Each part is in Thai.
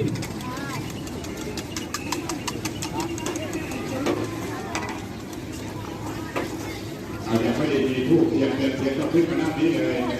ยังไม่ได้มีทูกเทียนเทียนเทียนก็ขึ้นมาหน้านี้เลย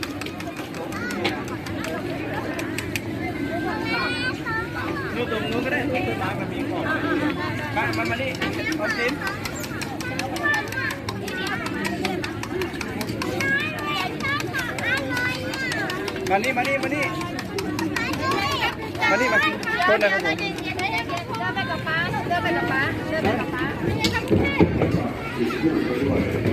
ได้ต้นบางก็มีก่อนบ้านมันมานี่ออมสินมานี่มานี่มานี่มานี่มาต้นนะครับผมเดินไปกับป้าเดินไปกับป้าเดินไปกับป้า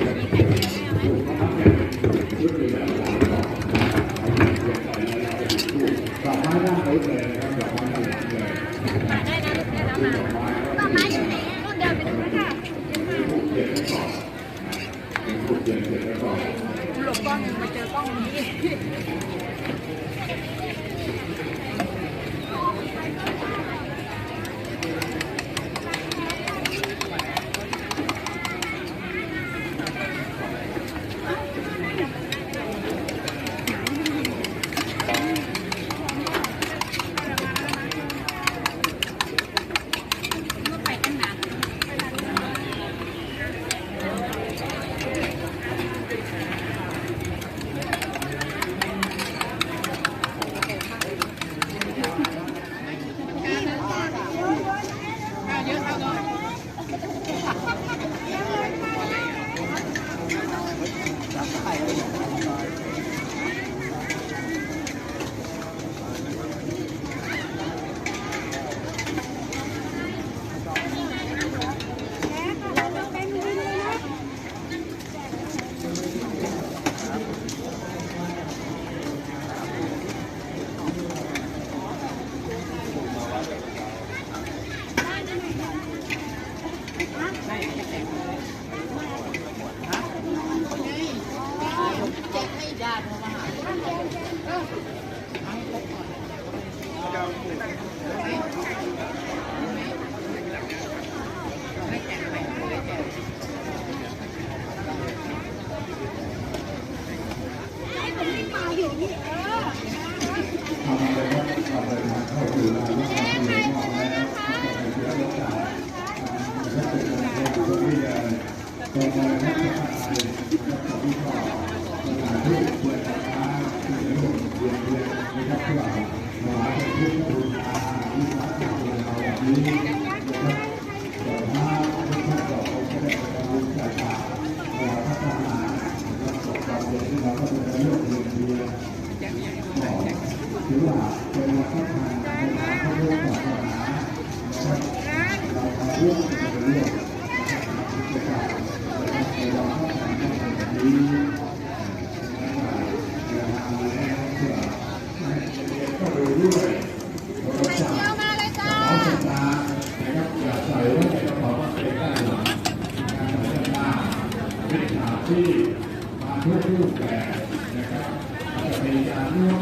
ในการร่ว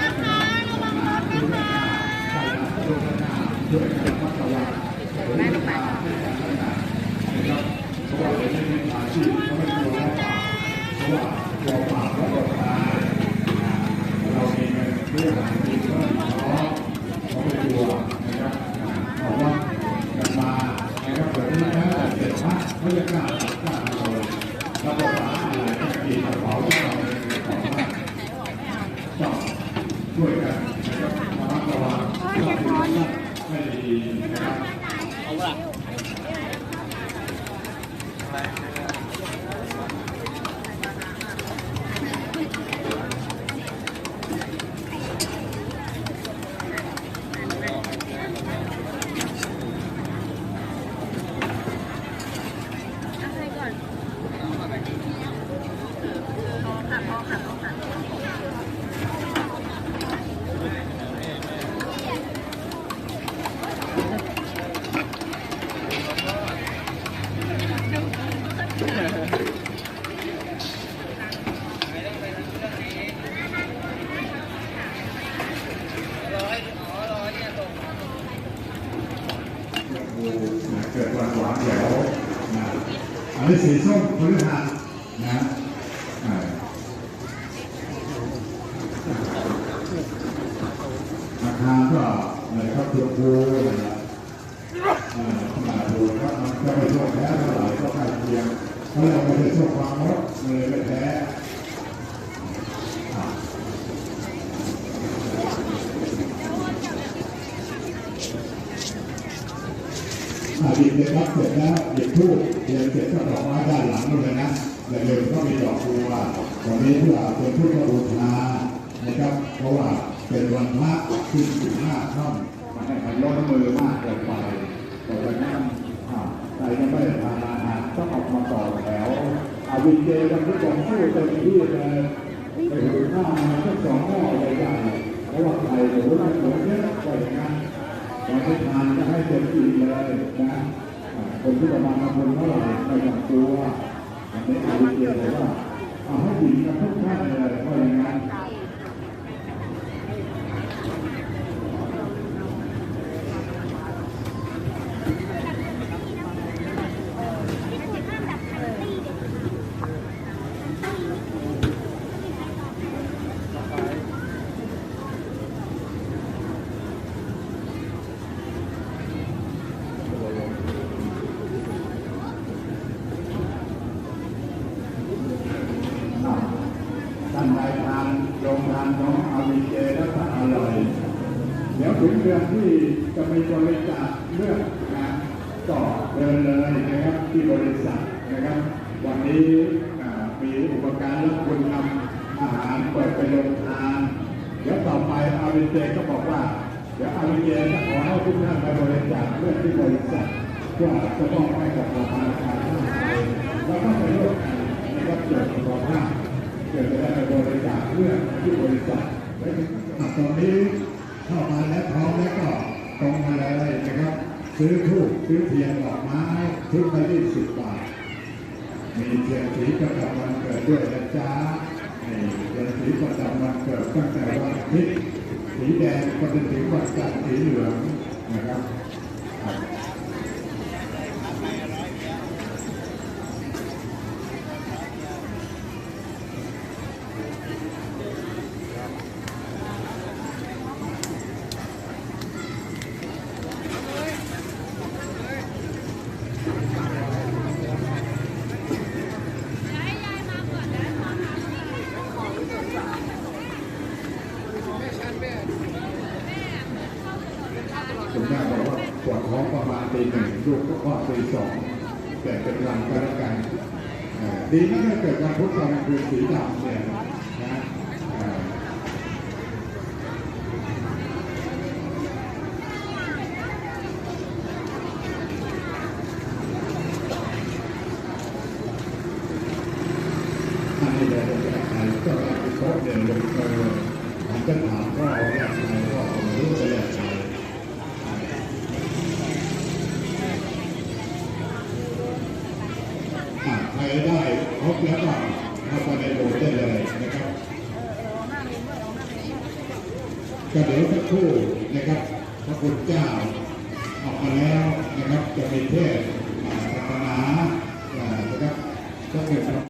นะคะระวังรถนะคะด้วยกกปั๊บ ให้ดีนะครับ เอาละ ให้ก่อนพอค่ะพอค่ะพอค่ะ เกิดวันหวานแหววนะอันนี้สีส้มพฤหัสนะอ่าราคาก็ ดูนะครับอ่าขนาดดูครับมันก็ไม่โชคแพ้เท่าไหร่ก็ใกล้เคียงเพราะเราไม่ได้โชคความมดเลยไม่แพ้อ่าอาหยิบเลยครับเสร็จแล้วหยิบทูบเทียนเสร็จก็ดอกไม้ด้านหลังนู่นเลยนะอย่าลืมก็มีดอกบัววันนี้เพื่อเป็นพุทธบูชานะครับ เพราะว่าเป็นวันพระขึ้นสิบห้าค่ำ ล้นมือมากเกินไปแต่วันนั้นใครยังไม่ได้ทานอาหารต้องออกมาต่อแถวอาวินเจกันทุกคนสู้เต็มที่เลยไปถึงข้ามาสักสองหม้อเลยได้เพราะว่าใครหรือว่าหนูเยอะกว่าอย่างนั้นวันที่ทานก็ให้เต็มที่เลยนะคนที่ประมาณคนเท่าไหร่ไม่ต้องกลัวอันนี้อาวินเดียเลยว่าเอาให้ดีกับทุกท่านเลยเพราะอย่างนั้น ท่านใดทานโรงทานของอาวิเจและพระอร่อย เดี๋ยวถึงเดือนที่จะมีบริจาคเลือดนะก็เดินเลยนะครับที่บริษัทนะครับ วันนี้มีอุปการะคุณนำอาหารเปิดไปโรงทานเดี๋ยวต่อไปอาวิเจก็บอกว่า เดี๋ยวอาวิเจจะขอให้ทุกท่านไปบริจาคเลือดที่บริษัทเพื่อจะต้องให้กับประชาชนทั้งหลายแล้วก็ไปร่วมกันนะครับเกิดสุขภาพเกิดจะได้ไปบริจาคเลือดที่บริษัทและตอนนี้ เข้ามาแล้วพร้อมแล้วก็ตรงมาเลยนะครับ ซื้อทูบซื้อเทียนดอกไม้ทุกไปที่สิบบาท มีเทียนสีประจำวันเกิดด้วยนะจ๊ะนี่เทียนสีประจำวันเกิดตั้งแต่วันอาทิตย์สีแดงก็จนสีวันจันทร์สีเหลืองนะครับ ครับคุณแม่บอกว่าปวดท้องประมาณตีหนึ่งลูกก็คลอดตีสองแต่เป็นวันก็แล้วกันดีนะถ้าเกิดวันพุธตอนกลางคืนสีดำเนี่ยนะเอ่ออันนี้เราจะแก้ไขก็เราไปโต๊ะเดินลงเออผมจะถามว่าเอาอย่างไรก็ผมรู้จะอย่างไร ใครได้ครบแล้วก็เข้าไปในโบสถ์ได้เลยนะครับก็เดี๋ยวสักครู่นะครับ พระคุณเจ้าออกมาแล้วนะครับจะมีเทศศาสนานะครับก็เป็น